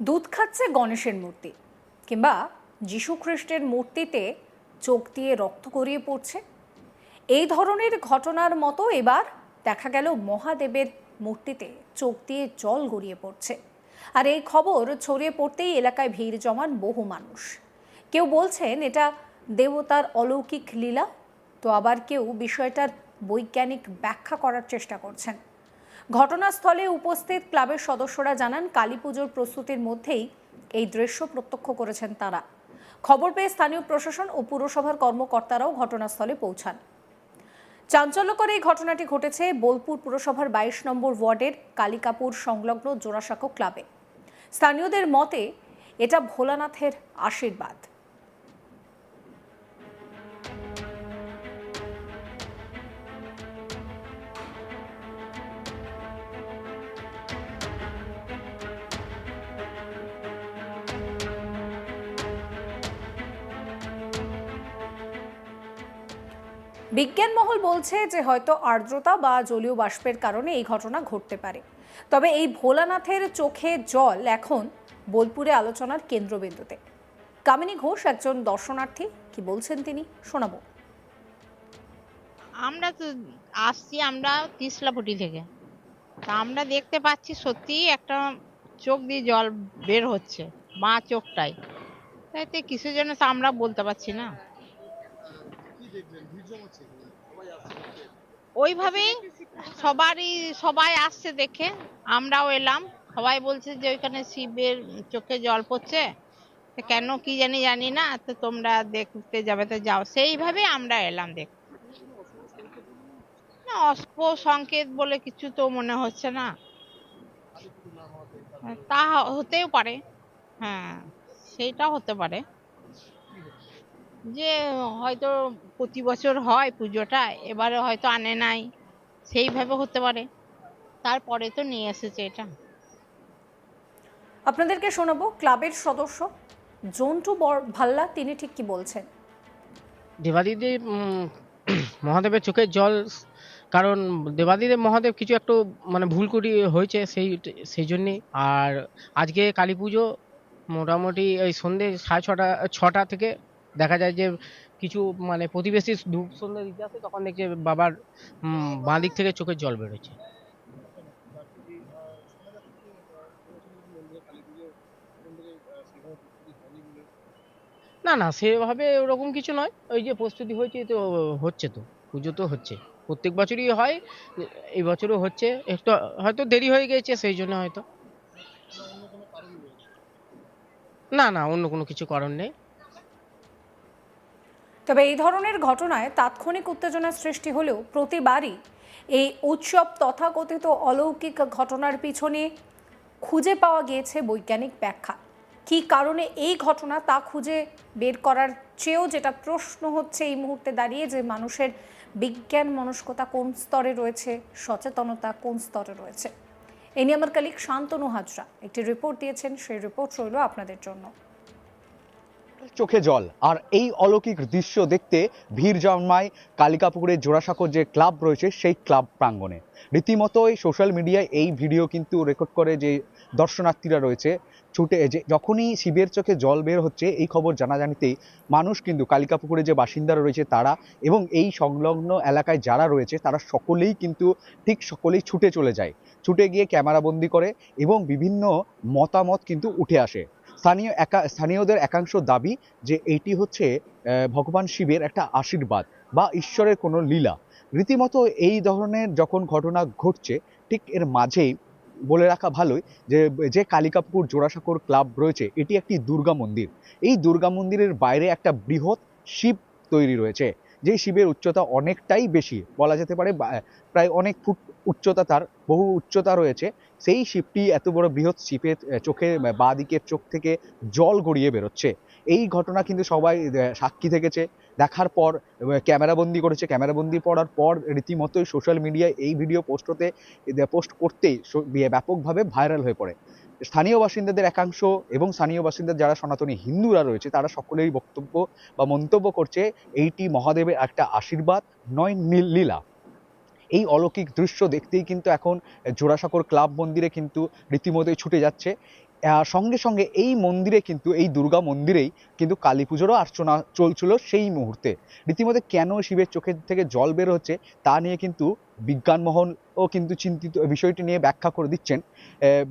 দুধ খাচ্ছে গণেশের মূর্তি, কিংবা খ্রিস্টের মূর্তিতে চোখ দিয়ে রক্ত গড়িয়ে পড়ছে। এই ধরনের ঘটনার মতো এবার দেখা গেল মহাদেবের মূর্তিতে চোখ দিয়ে জল গড়িয়ে পড়ছে। আর এই খবর ছড়িয়ে পড়তেই এলাকায় ভিড় জমান বহু মানুষ। কেউ বলছেন এটা দেবতার অলৌকিক লীলা, তো আবার কেউ বিষয়টার বৈজ্ঞানিক ব্যাখ্যা করার চেষ্টা করছেন। ঘটনাস্থলে উপস্থিত ক্লাবের সদস্যরা জানান, কালী পুজোর প্রস্তুতির মধ্যেই এই দৃশ্য প্রত্যক্ষ করেছেন তারা। খবর পেয়ে স্থানীয় প্রশাসন ও পুরসভার কর্মকর্তারাও ঘটনাস্থলে পৌঁছান। চাঞ্চল্যকর এই ঘটনাটি ঘটেছে বোলপুর পুরসভার বাইশ নম্বর ওয়ার্ডের কালিকাপুর সংলগ্ন জোড়াসাঁকো ক্লাবে। স্থানীয়দের মতে, এটা ভোলানাথের আশীর্বাদ। বিজ্ঞান মহল বলছে যে হয়তো আর্দ্রতা বা জলীয় বাষ্পের কারণে এই ঘটনা ঘটতে পারে। তবে এই ভোলানাথের চোখে জল এখন বোলপুরে আলোচনার কেন্দ্রবিন্দুতে। কামিনী ঘোষ একজন দর্শনার্থী, কি বলছেন তিনি? শোনাবো। আমরা তো আসছি আমরা তিসলাপটি থেকে। তা আমরা দেখতে পাচ্ছি সত্যি একটা চোখ দিয়ে জল বের হচ্ছে, মা চোখটাই তাইতে কিসের জন্য তা আমরা বলতে পারছি না। ওইভাবেই সবারই, সবাই আসছে দেখে, আমরাও এলাম। সবাই বলছে যে ওইখানে শিবের চোখে জল পড়ছে। কেন কি জানি জানি না, তো তোমরা দেখতে যাবে, তো যাও। সেইভাবে আমরা এলাম দেখ। না, অস্প সংকেত বলে কিছু তো মনে হচ্ছে না। তা হতেও পারে। হ্যাঁ সেইটা হতে পারে। যে হয়তো প্রতি বছর হয় পুজোটা এবারে হয়তো আনে নাই সেইভাবে হতে পারে। তারপরে তো নিয়ে এসেছে এটা। আপনাদেরকে শোনাবো ক্লাবের সদস্য জন্টু ভাল্লা তিনি ঠিক কি বলছেন? দেবাদিদেব উম, মহাদেবের চোখের জল কারণ দেবাদিদেব মহাদেব কিছু একটু মানে ভুল করি হয়েছে সেই সেই জন্যে। আর আজকে কালী পুজো মোটামুটি ওই সন্ধে সাড়ে ছটা ছটা থেকে দেখা যায় যে কিছু মানে প্রতিবেশী ধূপ সন্ধ্যে দিতে আসে, তখন দেখছে বাবার বাঁ দিক থেকে চোখের জল বেরোচ্ছে। না না, সেভাবে ওরকম কিছু নয়। ওই যে প্রস্তুতি হয়েছে, তো হচ্ছে তো, পুজো তো হচ্ছে। প্রত্যেক বছরই হয়, এই বছরও হচ্ছে। একটু হয়তো দেরি হয়ে গেছে, সেই জন্য হয়তো। না না, অন্য কোনো কিছু কারণ নেই। তবে এই ধরনের ঘটনায় তাৎক্ষণিক উত্তেজনার সৃষ্টি হলেও প্রতিবারই এই উৎসব তথাকথিত অলৌকিক ঘটনার পিছনে খুঁজে পাওয়া গিয়েছে বৈজ্ঞানিক ব্যাখ্যা। কী কারণে এই ঘটনা তা খুঁজে বের করার চেয়েও যেটা প্রশ্ন হচ্ছে এই মুহূর্তে দাঁড়িয়ে যে মানুষের বিজ্ঞান মনস্কতা কোন স্তরে রয়েছে, সচেতনতা কোন স্তরে রয়েছে। এ নিয়ে আমার কালিক শান্তনু হাজরা একটি রিপোর্ট দিয়েছেন, সেই রিপোর্ট রইল আপনাদের জন্য। চোখে জল। আর এই অলৌকিক দৃশ্য দেখতে ভিড় জন্মায় কালিকাপুকুরের জোড়াসাঁকোর যে ক্লাব রয়েছে, সেই ক্লাব প্রাঙ্গণে। রীতিমতোই সোশ্যাল মিডিয়ায় এই ভিডিও কিন্তু রেকর্ড করে যে দর্শনার্থীরা রয়েছে, ছুটে যে যখনই শিবের চোখে জল বের হচ্ছে, এই খবর জানাজানিতেই মানুষ কিন্তু কালিকাপুকুরে যে বাসিন্দারা রয়েছে তারা এবং এই সংলগ্ন এলাকায় যারা রয়েছে, তারা সকলেই কিন্তু ঠিক সকলেই ছুটে চলে যায়। ছুটে গিয়ে ক্যামেরাবন্দি করে এবং বিভিন্ন মতামত কিন্তু উঠে আসে। স্থানীয় একা, স্থানীয়দের একাংশ দাবি যে এইটি হচ্ছে ভগবান শিবের একটা আশীর্বাদ বা ঈশ্বরের কোনো লীলা। রীতিমতো এই ধরনের যখন ঘটনা ঘটছে, ঠিক এর মাঝেই বলে রাখা ভালোই যে যে কালিকাপুর জোড়াসাঁকোর ক্লাব রয়েছে, এটি একটি দুর্গা মন্দির। এই দুর্গা মন্দিরের বাইরে একটা বৃহৎ শিব তৈরি রয়েছে। যে শিবের উচ্চতা অনেকটাই বেশি, বলা যেতে পারে প্রায় অনেক ফুট উচ্চতা তার, বহু উচ্চতা রয়েছে। সেই শিবটি এত বড় বৃহৎ শিবের চোখে বা দিকের চোখ থেকে জল গড়িয়ে বেরোচ্ছে। এই ঘটনা কিন্তু সবাই সাক্ষী থেকেছে। দেখার পর ক্যামেরাবন্দি করেছে। ক্যামেরাবন্দি পড়ার পর রীতিমতোই সোশ্যাল মিডিয়ায় এই ভিডিও পোস্ট হতে পোস্ট করতেই ব্যাপকভাবে ভাইরাল হয়ে পড়ে। স্থানীয় বাসিন্দাদের একাংশ এবং স্থানীয় বাসিন্দা যারা সনাতনী হিন্দুরা রয়েছে, তারা সকলেই বক্তব্য বা মন্তব্য করছে, এইটি মহাদেবের একটা আশীর্বাদ, নয় নীল লীলা এই অলৌকিক দৃশ্য দেখতেই কিন্তু এখন জোড়াসাঁকোর ক্লাব মন্দিরে কিন্তু রীতিমতোই ছুটে যাচ্ছে। সঙ্গে সঙ্গে এই মন্দিরে কিন্তু, এই দুর্গা মন্দিরেই কিন্তু কালী পুজোরও আর্চনা চলছিল সেই মুহূর্তে। রীতিমতো কেন শিবের চোখের থেকে জল বের হচ্ছে তা নিয়ে কিন্তু বিজ্ঞান মহলও কিন্তু চিন্তিত, বিষয়টি নিয়ে ব্যাখ্যা করে দিচ্ছেন।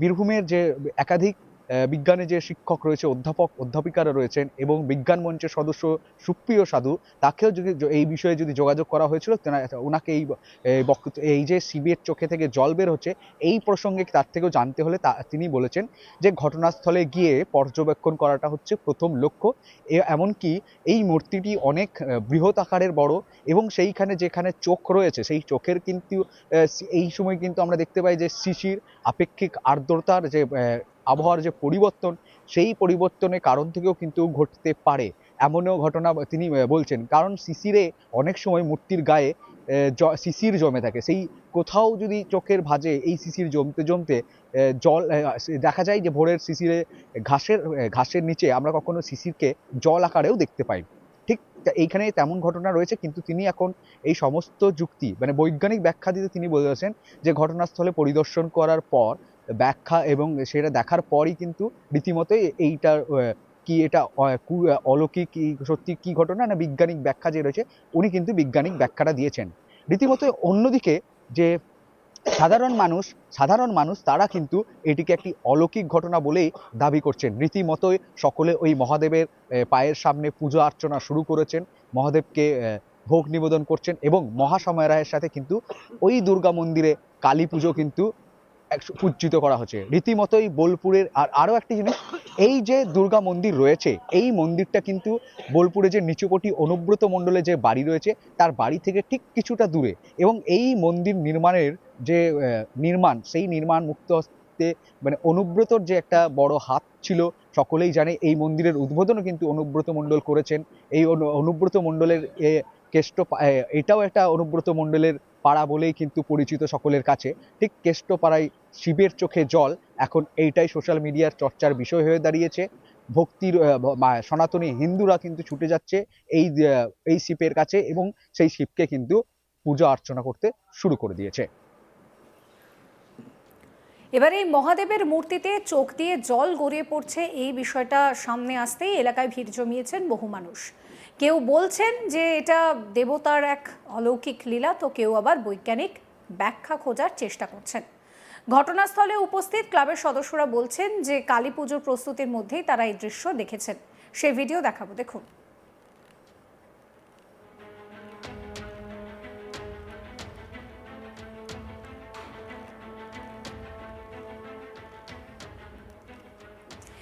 বীরভূমের যে একাধিক আহ, বিজ্ঞানের যে শিক্ষক রয়েছে অধ্যাপক অধ্যাপিকারা রয়েছেন এবং বিজ্ঞান মঞ্চের সদস্য সুপ্রিয় সাধু তাকেও যদি এই বিষয়ে যদি যোগাযোগ করা হয়েছিল ওনাকে এই এই এই যে শিবের চোখে থেকে জল বের হচ্ছে এই প্রসঙ্গে তার থেকেও জানতে হলে তা তিনি বলেছেন যে ঘটনাস্থলে গিয়ে পর্যবেক্ষণ করাটা হচ্ছে প্রথম লক্ষ্য। এমনকি এই মূর্তিটি অনেক বৃহৎ আকারের বড় এবং সেইখানে যেখানে চোখ রয়েছে সেই চোখের কিন্তু এই সময় কিন্তু আমরা দেখতে পাই যে শিশির আপেক্ষিক আর্দ্রতার যে আবহাওয়ার যে পরিবর্তন, সেই পরিবর্তনের কারণ থেকেও কিন্তু ঘটতে পারে। এমনও ঘটনা তিনি বলছেন। কারণ শিশিরে অনেক সময় মূর্তির গায়ে শিশির জমে থাকে। সেই কোথাও যদি চোখের ভাঁজে এই শিশির জমতে জমতে জল দেখা যায় যে ভোরের শিশিরে ঘাসের ঘাসের নিচে আমরা কখনো শিশিরকে জল আকারেও দেখতে পাই। ঠিক এইখানে তেমন ঘটনা রয়েছে, কিন্তু তিনি এখন এই সমস্ত যুক্তি মানে বৈজ্ঞানিক ব্যাখ্যা দিতে তিনি বলেছেন যে ঘটনাস্থলে পরিদর্শন করার পর ব্যাখ্যা এবং সেটা দেখার পরই কিন্তু রীতিমতোই এইটার কি এটা অলৌকিক কি সত্যি কি ঘটনা না বৈজ্ঞানিক ব্যাখ্যা যে রয়েছে, উনি কিন্তু বৈজ্ঞানিক ব্যাখ্যাটা দিয়েছেন। রীতিমতো অন্যদিকে যে সাধারণ মানুষ সাধারণ মানুষ তারা কিন্তু এটিকে একটি অলৌকিক ঘটনা বলেই দাবি করছেন। রীতিমতোই সকলে ওই মহাদেবের পায়ের সামনে পুজো অর্চনা শুরু করেছেন, মহাদেবকে ভোগ নিবেদন করছেন এবং মহাসময় রায়ের সাথে কিন্তু ওই দুর্গা মন্দিরে কালী পুজো কিন্তু পূজিত করা হচ্ছে। রীতিমতোই বোলপুরের, আর আরও একটি জিনিস, এই যে দুর্গা মন্দির রয়েছে, এই মন্দিরটা কিন্তু বোলপুরে যে নিচুপটি অনুব্রত মণ্ডলে যে বাড়ি রয়েছে, তার বাড়ি থেকে ঠিক কিছুটা দূরে। এবং এই মন্দির নির্মাণের যে নির্মাণ, সেই নির্মাণ মুক্ত হস্তে মানে অনুব্রতর যে একটা বড় হাত ছিল, সকলেই জানে, এই মন্দিরের উদ্বোধনও কিন্তু অনুব্রত মণ্ডল করেছেন। এই অনু- অনুব্রত মণ্ডলের কেষ্ট এটাও একটা অনুব্রত মণ্ডলের পাড়া বলেই কিন্তু পরিচিত সকলের কাছে। ঠিক কেষ্টপাড়ায় শিবের চোখে জল, এখন এইটাই সোশ্যাল মিডিয়ার চর্চার বিষয় হয়ে দাঁড়িয়েছে। ভক্তির সনাতনী হিন্দুরা কিন্তু ছুটে যাচ্ছে এই এই শিবের কাছে এবং সেই শিবকে কিন্তু পূজা অর্চনা করতে শুরু করে দিয়েছে। এবারে এই মহাদেবের মূর্তিতে চোখ দিয়ে জল গড়িয়ে পড়ছে এই বিষয়টা সামনে আসতেই এলাকায় ভিড় জমিয়েছেন বহু মানুষ। কেউ বলছেন যে এটা দেবতার এক অলৌকিক লীলা, তো কেউ আবার বৈজ্ঞানিক ব্যাখ্যা খোঁজার চেষ্টা করছেন। ঘটনাস্থলে উপস্থিত ক্লাবের সদস্যরা বলছেন যে কালী পুজোর প্রস্তুতির মধ্যেই তারা এই দৃশ্য দেখেছেন। সেই ভিডিও দেখাবো, দেখুন।